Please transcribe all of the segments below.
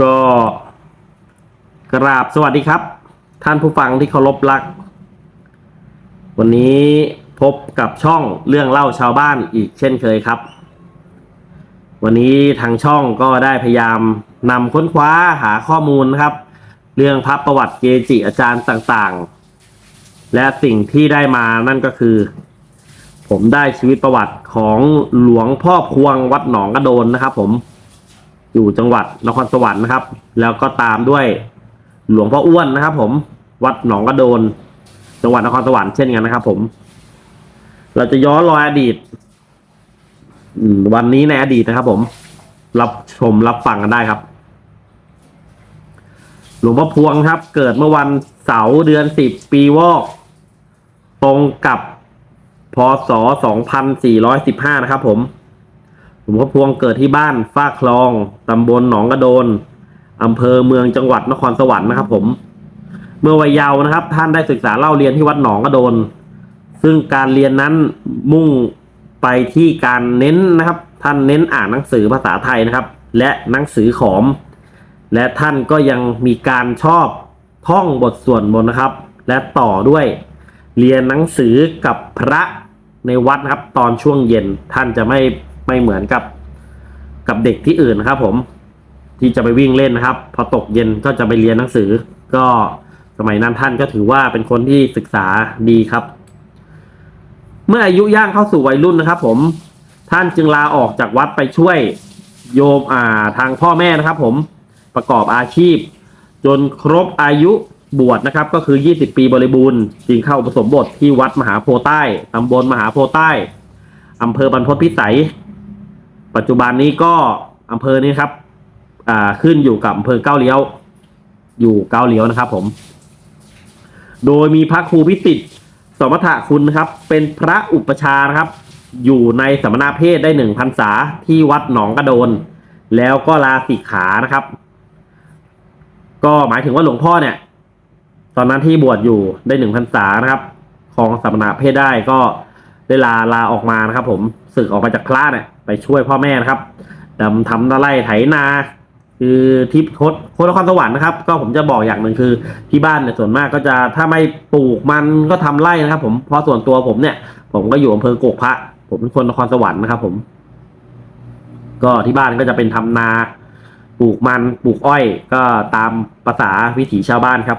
ก็กราบสวัสดีครับ ท่านผู้ฟังที่เคารพรัก วันนี้พบกับช่องเรื่องเล่าชาวบ้านอีกเช่นเคยครับ วันนี้ทางช่องก็ได้พยายามนำค้นคว้าหาข้อมูลนะครับ เรื่องพระประวัติเกจิอาจารย์ต่างๆ และสิ่งที่ได้มานั่นก็คือ ผมได้ชีวิตประวัติของหลวงพ่อพวงวัดหนองกระโดนนะครับผม อยู่จังหวัดนครสวรรค์นะครับ แล้วก็ตามด้วยหลวงพ่ออ้วนนะครับ ผมวัดหนองกระโดน จังหวัดนครสวรรค์เช่นกันนะครับ ผม เราจะย้อนรอยอดีตวันนี้ในอดีตนะครับ ผม รับชมรับฟังกันได้ครับ หลวงพ่อพวงครับ เกิดเมื่อวันเสาร์เดือนสิบปีวอก ตรงกับพศสองพันสี่ร้อยสิบห้านะครับ ผม ลวงพ่อพวงเกิดที่บ้านฟ้าคลองตำบลหนองกระโดนอำเภอเมืองจังหวัดนครสวรรค์นะครับ ผม เมื่อวัยเยาว์นะครับ ท่านได้ศึกษาเล่าเรียนที่วัดหนองกระโดน ซึ่งการเรียนนั้นมุ่งไปที่การเน้นนะครับ ท่านเน้นอ่านหนังสือภาษาไทยนะครับ และหนังสือขอม และท่านก็ยังมีการชอบท่องบทสวดมนต์นะครับ และต่อด้วยเรียนหนังสือกับพระในวัดนะครับ ตอนช่วงเย็นท่านจะไม่ ไม่เหมือนกับกับเด็กที่อื่นนะครับ ผมที่จะไปวิ่งเล่นนะครับ พอตกเย็นก็จะไปเรียนหนังสือ ก็สมัยนั้นท่านก็ถือว่าเป็นคนที่ศึกษาดีครับ เมื่ออายุย่างเข้าสู่วัยรุ่นนะครับ ผมท่านจึงลาออกจากวัดไปช่วยโยมอ่าทางพ่อแม่นะครับ ผมประกอบอาชีพ จนครบอายุบวชนะครับ ก็คือ 20 ปีบริบูรณ์จึงเข้าอุปสมบทที่วัดมหาโพใต้ตำบลมหาโพใต้อำเภอบรรพตพิสัย ปัจจุบันนี้ก็อำเภอนี้ครับอ่าขึ้นอยู่กับอำเภอเก้าเลี้ยว อยู่เก้าเลี้ยวนะครับ ผม โดยมีพระครูพิสิทธิ์สมถะคุณนะครับ เป็นพระอุปชานะครับ อยู่ในสมณเพศได้หนึ่งพรรษาที่วัดหนองกระโดน แล้วก็ลาสิกขานะครับ ก็หมายถึงว่าหลวงพ่อเนี่ย ตอนนั้นที่บวชอยู่ได้หนึ่งพรรษานะครับ ของสมณเพศได้ก็ได้ลาลาออกมานะครับ ผม ศึกออกมาจากพระเนี่ยไปช่วยพ่อแม่นะครับดำทำนาไรไถนา คือที่โคตโคตรนครสวรรค์นะครับ ก็ผมจะบอกอย่างหนึ่งคือที่บ้านเนี่ยส่วนมากก็จะถ้าไม่ปลูกมันก็ทำไร่นะครับ ผมเพราะส่วนตัวผมเนี่ย ผมก็อยู่อำเภอโกกพระผมเป็นคนนครสวรรค์นะครับ ผม ก็ที่บ้านก็จะเป็นทำนา ปลูกมันปลูกอ้อย ก็ตามภาษาวิถีชาวบ้านครับ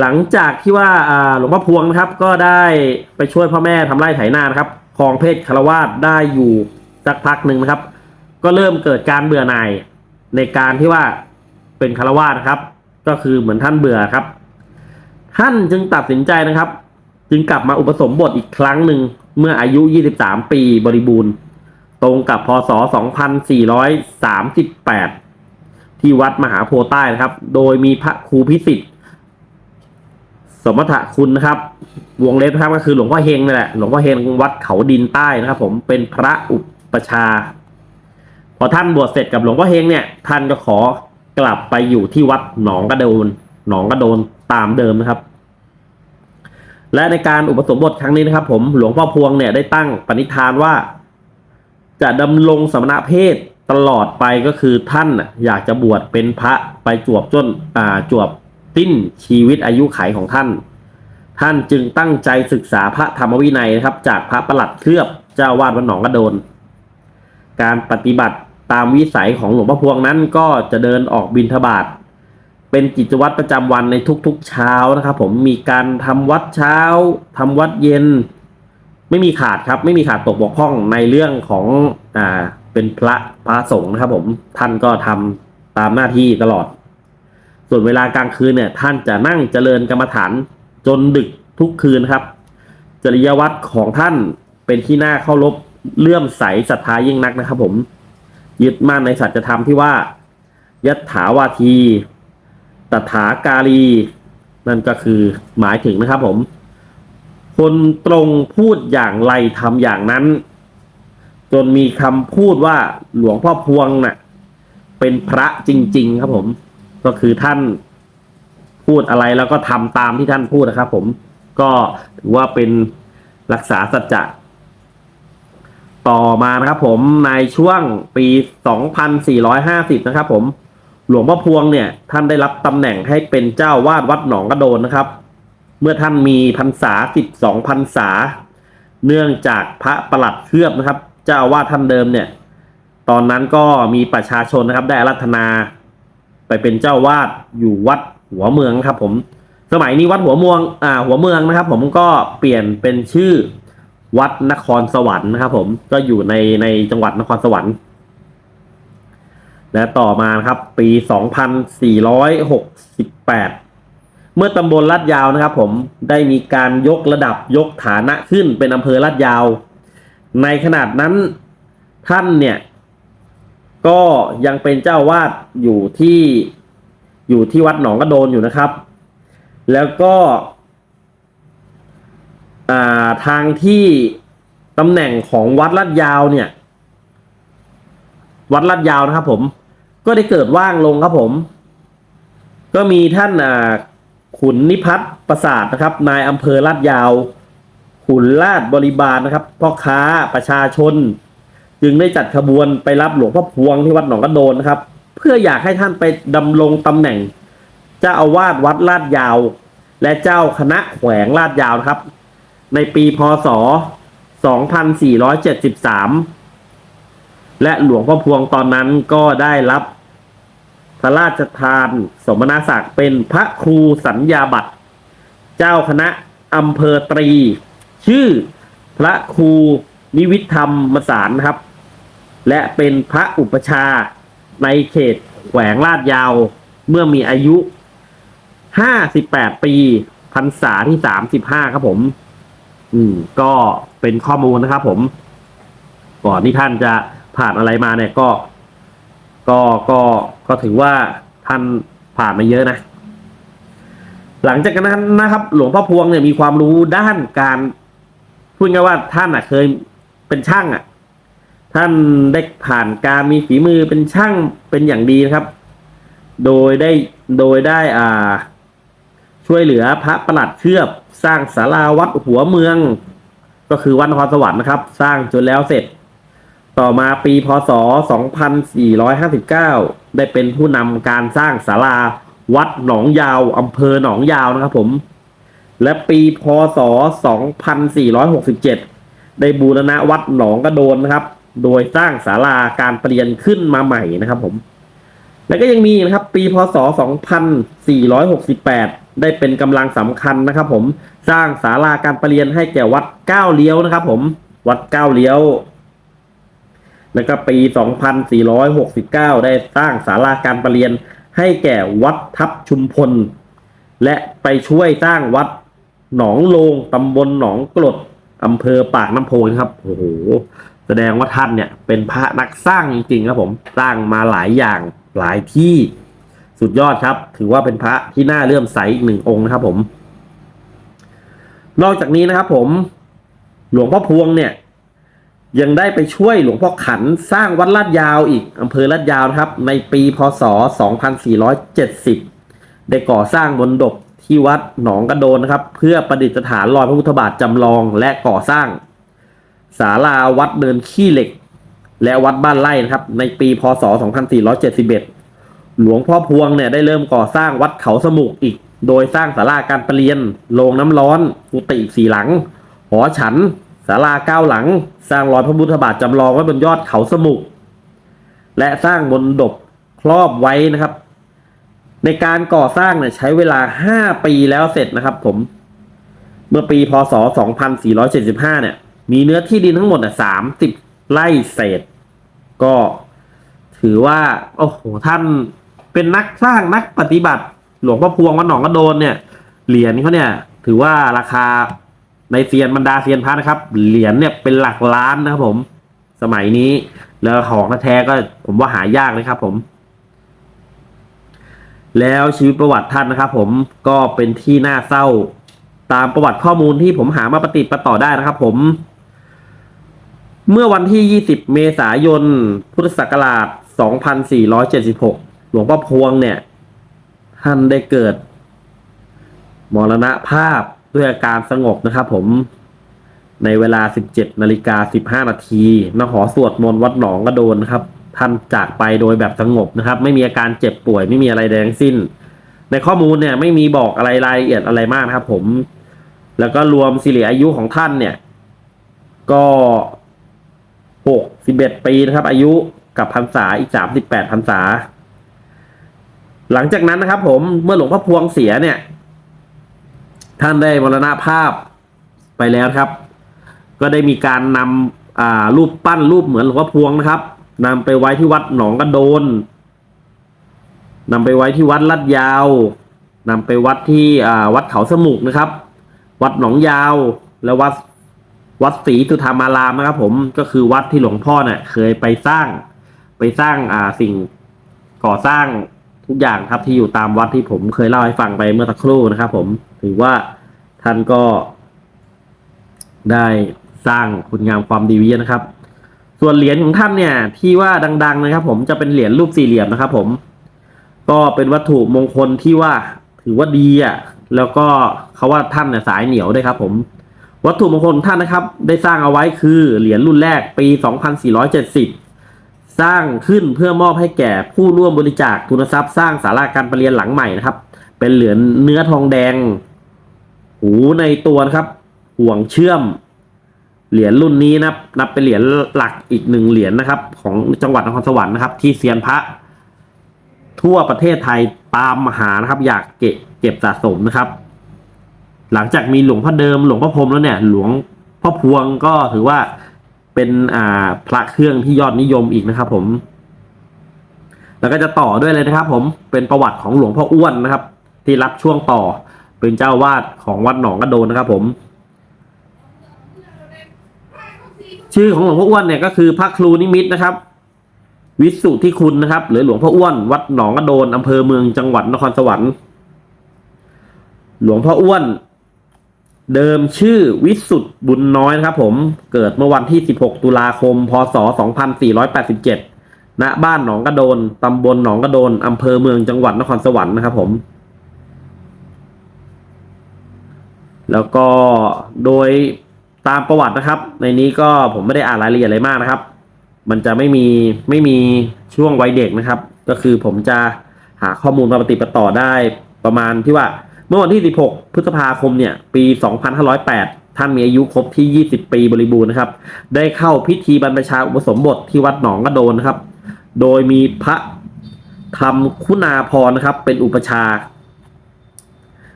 หลังจากที่ว่าหลวงพ่อพวงนะครับก็ได้ไปช่วยพ่อแม่ทำไร่ไถนานะครับครองเพศคารวาสได้อยู่สักพักหนึ่งนะครับ ก็เริ่มเกิดการเบื่อหน่ายในการที่ว่าเป็นคารวาสนะครับ ก็คือเหมือนท่านเบื่อครับ ท่านจึงตัดสินใจนะครับ จึงกลับมาอุปสมบทอีกครั้งหนึ่งเมื่ออายุ 23 ปีบริบูรณ์ ตรงกับพศ 2438 ที่วัดมหาโพใต้นะครับ โดยมีพระครูพิสิทธิ์ สมถะคุณนะครับ วงเล็บนะครับก็คือหลวงพ่อเฮงนี่แหละหลวงพ่อเฮงวัดเขาดินใต้นะครับ ผมเป็นพระอุปชา พอท่านบวชเสร็จกับหลวงพ่อเฮงเนี่ย ท่านก็ขอกลับไปอยู่ที่วัดหนองกระโดน หนองกระโดนตามเดิมนะครับ และในการอุปสมบทครั้งนี้นะครับ ผมหลวงพ่อพวงเนี่ยได้ตั้งปณิธานว่า จะดำรงสมณเพศตลอดไปก็คือท่านอยากจะบวชเป็นพระไปจวบจนอ่าจวบ สิ้นชีวิตอายุไขของท่าน ท่านจึงตั้งใจศึกษาพระธรรมวินัยนะครับ จากพระประหลัดเคลือบเจ้าวาดวัดหนองกระโดน การปฏิบัติตามวิสัยของหลวงพ่อพวงนั้นก็จะเดินออกบิณฑบาตเป็นกิจวัตรประจำวันในทุกๆเช้านะครับ ผมมีการทำวัดเช้าทำวัดเย็น ไม่มีขาดครับ ไม่มีขาดตกบกพร่องในเรื่องของอ่าเป็นพระพระสงฆ์นะครับ ผมท่านก็ทำตามหน้าที่ตลอด ส่วนเวลากลางคืนเนี่ยท่านจะนั่งเจริญกรรมฐานจนดึกทุกคืนครับ จริยวัตรของท่านเป็นที่น่าเคารพเลื่อมใสศรัทธายิ่งนักนะครับ ผม ยึดมั่นในสัจธรรมที่ว่า ยัตถาวาที ตถาการีนั่นก็คือหมายถึงนะครับผม คนตรงพูดอย่างไรทำอย่างนั้น จนมีคำพูดว่าหลวงพ่อพวงน่ะ เป็นพระจริง ๆ ครับผม ก็คือท่านพูดอะไรแล้วก็ทำตามที่ท่านพูดนะครับ ผมก็ถือว่าเป็นรักษาสัจจะต่อมานะครับ ผมในช่วงปี 2450 นะครับ ผมหลวงพ่อพวงเนี่ย ท่านได้รับตำแหน่งให้เป็นเจ้าวาดวัดหนองกระโดนนะครับ เมื่อท่านมีพรรษา 12พรรษา เนื่องจากพระประหลัดเคลือบนะครับ เจ้าอาวาดท่านเดิมเนี่ย ตอนนั้นก็มีประชาชนนะครับ ได้อารัธนา ไปเป็นเจ้าวาดอยู่วัดหัวเมืองครับผม สมัยนี้วัดหัวเมืองอ่าหัวเมืองนะครับ ผมก็เปลี่ยนเป็นชื่อวัดนครสวรรค์นะครับผมก็อยู่ในในจังหวัดนครสวรรค์ และต่อมาครับ ปี 2468 เมื่อตำบลลาดยาวนะครับ ผมได้มีการยกระดับยกฐานะขึ้นเป็นอำเภอลาดยาว ในขนาดนั้นท่านเนี่ย ก็ยังเป็นเจ้าวาดอยู่ที่อยู่ที่วัดหนองกระโดนอยู่นะครับ แล้วก็ทางที่ตำแหน่งของวัดลาดยาวเนี่ย วัดลาดยาวนะครับผม ก็ได้เกิดว่างลงครับผม ก็มีท่านขุนนิพัฒน์ประสาทนะครับ นายอำเภอลาดยาว ขุนลาดบริบาลนะครับพ่อค้าประชาชน จึงได้จัดขบวนไปรับหลวงพ่อพวงที่วัดหนองกระโดนนะครับ เพื่ออยากให้ท่านไปดำรงตำแหน่ง เจ้าอาวาสวัดลาดยาว และเจ้าคณะแขวงลาดยาวครับ ในปีพศ 2473 และหลวงพ่อพวงตอนนั้นก็ได้รับพระราชทานสมณศักดิ์เป็นพระครูสัญญาบัตร เจ้าคณะอำเภอตรี ชื่อพระครูนิวิธธรรมสารครับ และเป็นพระอุปชาในเขตแขวงลาดยาวเมื่อมีอายุ 58 ปีพรรษาที่ 35 ครับผม อืม ก็เป็นข้อมูลนะครับผม ก่อนที่ท่านจะผ่านอะไรมาเนี่ยก็ ก็ก็ก็ถือว่าท่านผ่านมาเยอะนะ หลังจากนั้นนะครับ หลวงพ่อพวงเนี่ยมีความรู้ด้านการพูดง่ายๆว่าท่านอะ เคยเป็นช่างอะ ท่านได้ผ่านการมีฝีมือเป็นช่างเป็นอย่างดีนะครับ โดยได้โดยได้อ่า ช่วยเหลือพระประหลัดเคลือบสร้างศาลาวัดหัวเมือง ก็คือวัดนครสวรรค์นะครับ สร้างจนแล้วเสร็จ ต่อมาปีพศ 2459 ได้เป็นผู้นำการสร้างศาลาวัดหนองยาวอำเภอหนองยาวนะครับผม และปีพศ 2467 ได้บูรณะวัดหนองกระโดนนะครับ โดยสร้างศาลาการเปลี่ยนขึ้นมาใหม่นะครับผม แล้วก็ยังมีนะครับ ปีพศ 2468 ได้เป็นกำลังสำคัญนะครับ ผมสร้างศาลาการประเรียนให้แก่วัดเก้าเลี้ยวนะครับ ผมวัดเก้าเลี้ยว แล้วก็ปี 2469 ได้สร้างศาลาการประเรียนให้แก่วัดทับชุมพล และไปช่วยสร้างวัดหนองโลงตำบลหนองกรดอำเภอปากน้ำโพนะครับโอ้โห ดงว่าท่านเนี่ยเป็นพระนักสร้างจริงๆครับผมสร้างมาหลายอย่างหลายที่สุดยอดครับ ถือว่าเป็นพระที่น่าเลื่อมใสอีกหนึ่งองค์นะครับผม นอกจากนี้นะครับผม หลวงพ่อพวงเนี่ย ยังได้ไปช่วยหลวงพ่อขันสร้างวัดลาดยาวอีกอำเภอลาดยาวนะครับ ในปีพศ 2470 ได้ก่อสร้างบนดบที่วัดหนองกระโดนนะครับ เพื่อประดิษฐานรอยพระพุทธบาทจำลองและก่อสร้าง ศาลาวัดเดินขี้เหล็ก และวัดบ้านไร่นะครับ ในปีพศ 2471 หลวงพ่อพวงเนี่ยได้เริ่มก่อสร้างวัดเขาสมุกอีก โดยสร้างศาลาการประเรียนโรงน้ำร้อนกุฏิสี่หลัง หอฉันศาลาเก้าหลัง สร้างรอยพระพุทธบาทจำลองไว้บนยอดเขาสมุก และสร้างบนดบครอบไว้นะครับ ในการก่อสร้างเนี่ยใช้เวลา 5 ปีแล้วเสร็จนะครับผม เมื่อปีพศ 2475 เนี่ย มีเนื้อที่ดินทั้งหมดอะ30ไร่เศษ ก็ถือว่า โอ้โห ท่านเป็นนักสร้างนักปฏิบัติ หลวงพ่อพวงวัดหนองกระโดนเนี่ย เหรียญเขาเนี่ย ถือว่าราคาในเซียนบรรดาเซียนพระนะครับ เหรียญเนี่ยเป็นหลักล้านนะครับผม สมัยนี้ แล้วของแท้ก็ผมว่าหายากเลยครับผม แล้วชีวิตประวัติท่านนะครับผมก็เป็นที่น่าเศร้าตามประวัติข้อมูลที่ผมหามาปฏิปต่อได้นะครับผม เมื่อวันที่ 20 เมษายน พุทธศักราช 2476 หลวงพ่อพวงเนี่ย ท่านได้เกิด มรณภาพด้วยอาการสงบนะครับผม ในเวลา 17 นาฬิกา 15 นาทีนหอสวดมนต์วัดหนองกระโดนนะครับ ท่านจากไปโดยแบบสงบนะครับ ไม่มีอาการเจ็บป่วยไม่มีอะไรใดงสิ้น ในข้อมูลเนี่ยไม่มีบอกอะไรรายละเอียดอะไรมากนะครับผม แล้วก็รวมสิริอายุของท่านเนี่ย ก็ หกสิบเอ็ดปีนะครับ อายุกับพรรษาอีกสามสิบแปดพรรษา หลังจากนั้นนะครับ ผมเมื่อหลวงพ่อพวงเสียเนี่ย ท่านได้มรณภาพไปแล้วครับ ก็ได้มีการนำรูปปั้นรูปเหมือนหลวงพ่อพวงนะครับนำไปไว้ที่วัดหนองกระโดนนำไปไว้ที่วัดลาดยาวนำไปวัดที่วัดเขาสมุกนะครับ วัดหนองยาวและวัด วัดศรีสุธรรมารามนะครับผมก็คือวัดที่หลวงพ่อเนี่ยเคยไปสร้าง ไปสร้างอ่าสิ่งก่อสร้างทุกอย่างครับที่อยู่ตามวัดที่ผมเคยเล่าให้ฟังไปเมื่อสักครู่นะครับ ผมถือว่าท่านก็ ได้สร้างคุณงามความดีว้เยอะนะครับ ส่วนเหรียญของท่านเนี่ย ที่ว่าดัง ๆ นะครับ ผมจะเป็นเหรียญรูปสี่เหลี่ยมนะครับ ผม ก็เป็นวัตถุมงคลที่ว่าถือว่าดีอะ แล้วก็เขาว่าท่านเนี่ยสายเหนียวด้วยครับ ผม วัตถุมงคลท่านนะครับ ได้สร้างเอาไว้คือเหรียญรุ่นแรกปี 2470 สร้างขึ้นเพื่อมอบให้แก่ผู้ร่วมบริจาคทุนทรัพย์สร้างศาลาการประเรียนหลังใหม่นะครับ เป็นเหรียญเนื้อทองแดง หูในตัวนะครับ ห่วงเชื่อม เหรียญรุ่นนี้นับนับเป็นเหรียญหลักอีกหนึ่งเหรียญนะครับ ของจังหวัดนครสวรรค์นะครับ ที่เซียนพระ ทั่วประเทศไทยตามมหานะครับ อยากเก็บเก็บสะสมนะครับ หลังจากมีหลวงพ่อเดิมหลวงพ่อพรมแล้วเนี่ย หลวงพ่อพวงก็ถือว่าเป็นอ่าพระเครื่องที่ยอดนิยมอีกนะครับ ผม แล้วก็จะต่อด้วยเลยนะครับ ผมเป็นประวัติของหลวงพ่ออ้วนนะครับ ที่รับช่วงต่อเป็นเจ้าวาดของวัดหนองกระโดนนะครับ ผม ชื่อของหลวงพ่ออ้วนเนี่ยก็คือพระครูนิมิตนะครับ วิสุทธิคุณนะครับ หรือหลวงพ่ออ้วน วัดหนองกระโดนอำเภอเมืองจังหวัดนครสวรรค์หลวงพ่ออ้วน เดิมชื่อวิสุทธ์บุญน้อยนะครับผมเกิดเมื่อวันที่ 16 ตุลาคม พศ 2487 ณ บ้านหนองกระโดน ตำบลหนองกระโดน อำเภอเมืองจังหวัดนครสวรรค์นะครับผม แล้วก็โดยตามประวัตินะครับ ในนี้ก็ผมไม่ได้อ่านรายละเอียดอะไรมากนะครับ มันจะไม่มีไม่มีช่วงวัยเด็กนะครับ ก็คือผมจะหาข้อมูลมาปฏิปต่อได้ประมาณที่ว่า มื่อวันที่ 16 พฤษภาคมเนี่ย ปี 2508 ท่านมีอายุครบที่ 20 ปีบริบูรณ์นะครับ ได้เข้าพิธีบรรพชาอุปสมบทที่วัดหนองกระโดนนะครับ โดยมีพระธรรมคุณาพรนะครับ เป็นอุปชา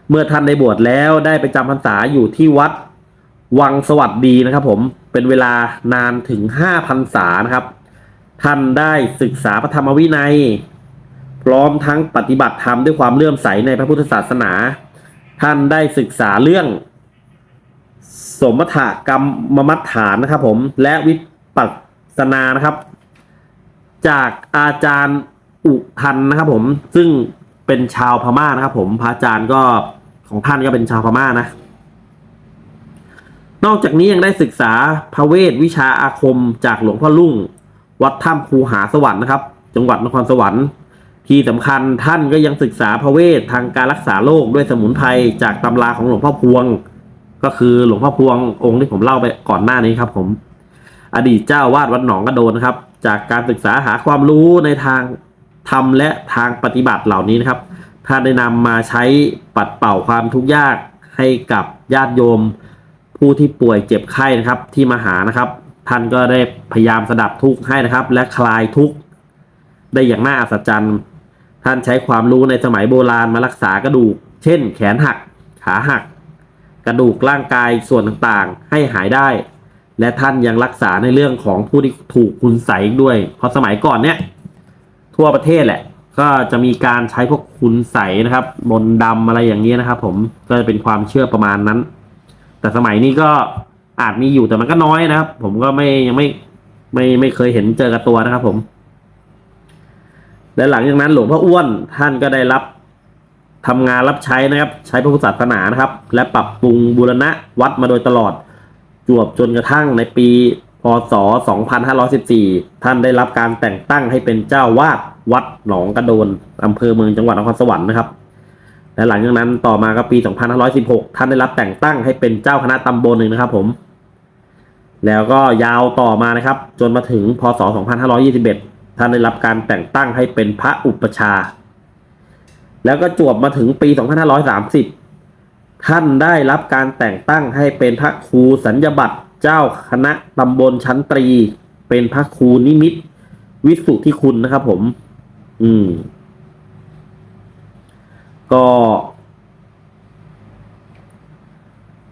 เมื่อท่านได้บวชแล้วได้ไปจำพรรษาอยู่ที่วัดวังสวัสดีนะครับ ผม เป็นเวลานานถึงห้าพรรษานะครับ ท่านได้ศึกษาพระธรรมวินัย พร้อมทั้งปฏิบัติธรรมด้วยความเลื่อมใสในพระพุทธศาสนา ท่านได้ศึกษาเรื่อง สมถกรรมมัฏฐานนะครับผมและวิปัสสนานะครับ จากอาจารย์อุทันนะครับผมซึ่งเป็นชาวพม่านะครับ ผมพระอาจารย์ก็ของท่านก็เป็นชาวพม่านะ นอกจากนี้ยังได้ศึกษาพระเวทวิชาอาคมจากหลวงพ่อลุ่ง วัดถ้ำภูหาสวรรค์นะครับ จังหวัดนครสวรรค์ ที่สำคัญท่านก็ยังศึกษาพระเวททางการรักษาโรคด้วยสมุนไพรจากตำราของหลวงพ่อพวง ก็คือหลวงพ่อพวงองค์ที่ผมเล่าไปก่อนหน้านี้ครับผม อดีตเจ้าวาดวัดหนองกระโดนนะครับ จากการศึกษาหาความรู้ในทางธรรมและทางปฏิบัติเหล่านี้นะครับท่านได้นำมาใช้ปัดเป่าความทุกข์ยากให้กับญาติโยมผู้ที่ป่วยเจ็บไข้นะครับที่มาหานะครับ ท่านก็ได้พยายามสดับทุกข์ให้นะครับ และคลายทุกข์ได้อย่างน่าอัศจรรย์ ท่านใช้ความรู้ในสมัยโบราณมารักษากระดูก เช่น แขนหัก ขาหัก กระดูกร่างกายส่วนต่างๆ ให้หายได้ และท่านยังรักษาในเรื่องของผู้ที่ถูกคุณใสด้วย เพราะสมัยก่อนเนี่ย ทั่วประเทศแหละ ก็จะมีการใช้พวกคุณใสนะครับมนดำอะไรอย่างนี้ยนะครับ ผมก็จะเป็นความเชื่อประมาณนั้น แต่สมัยนี้ก็อาจมีอยู่แต่มันก็น้อยนะครับ ผมก็ไม่ยังไม่ไม่ไม่เคยเห็นเจอกับตัวนะครับ ผม และหลังจากนั้นหลวงพ่ออ้วนท่านก็ได้รับทำงานรับใช้นะครับ ใช้พระพุทธศาสนานะครับ และปรับปรุงบูรณะวัดมาโดยตลอด จวบจนกระทั่งในปี พศ 2514 ท่านได้รับการแต่งตั้งให้เป็นเจ้าวาดวัดหนองกระโดนอำเภอเมืองจังหวัดนครสวรรค์นะครับ และหลังจากนั้นต่อมาก็ปี 2516 ท่านได้รับแต่งตั้งให้เป็นเจ้าคณะตำบลหนึ่งนะครับ ผม แล้วก็ยาวต่อมานะครับ จนมาถึง พศ 2521 ท่านได้รับการแต่งตั้งให้เป็นพระอุปชา แล้วก็จวบมาถึงปี 2530 ท่านได้รับการแต่งตั้งให้เป็นพระครูสัญญบัตรเจ้าคณะตำบลชั้นตรี เป็นพระครูนิมิต วิสุทธิคุณนะครับผม อืม ก็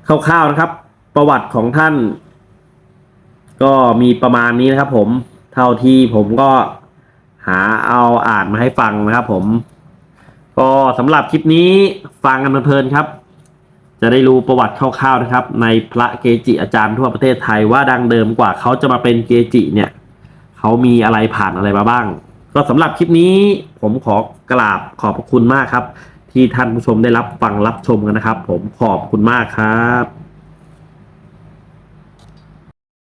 คร่าวๆนะครับ ประวัติของท่าน ก็มีประมาณนี้นะครับผม เท่าที่ผมก็หาเอาอ่านมาให้ฟังนะครับผม ก็สำหรับคลิปนี้ฟังกันเพลินครับ จะได้รู้ประวัติคร่าวๆนะครับ ในพระเกจิอาจารย์ทั่วประเทศไทยว่าดังเดิมกว่าเขาจะมาเป็นเกจิเนี่ยเขามีอะไรผ่านอะไรมาบ้าง ก็สำหรับคลิปนี้ผมขอกราบขอบพระคุณมากครับ ที่ท่านผู้ชมได้รับฟังรับชมกันนะครับ ผมขอบคุณมากครับ